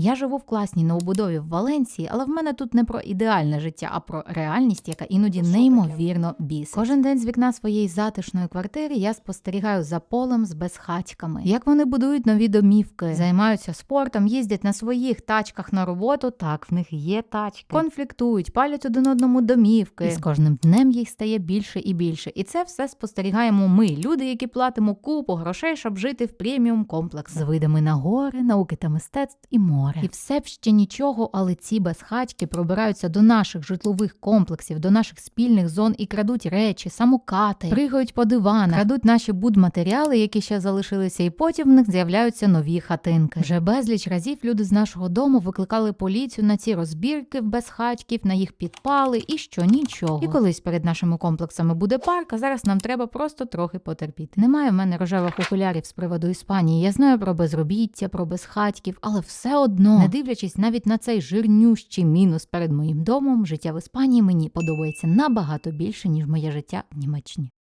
Я живу в класній новобудові в Валенції, але в мене тут не про ідеальне життя, а про реальність, яка іноді неймовірно бісить. Кожен день з вікна своєї затишної квартири я спостерігаю за полем з безхатьками, як вони будують нові домівки, займаються спортом, їздять на своїх тачках на роботу. Так, в них є тачки, конфліктують, палять один одному домівки. І з кожним днем їх стає більше і більше. І це все спостерігаємо ми, люди, які платимо купу грошей, щоб жити в преміум комплексах з видами на гори, науки та мистецтв і море. І все б ще нічого, але ці безхатьки пробираються до наших житлових комплексів, до наших спільних зон і крадуть речі, самокати, пригають по диванах, крадуть наші будматеріали, які ще залишилися, і потім в них з'являються нові хатинки. Вже безліч разів люди з нашого дому викликали поліцію на ці розбірки в безхатьків, на їх підпали, і що нічого. І колись перед нашими комплексами буде парк, а зараз нам треба просто трохи потерпіти. Немає в мене рожевих окулярів з приводу Іспанії. Я знаю про безробіття, про безхатьків, але все одно, не дивлячись навіть на цей жирнющий мінус перед моїм домом, життя в Іспанії мені подобається набагато більше, ніж моє життя в Німеччині.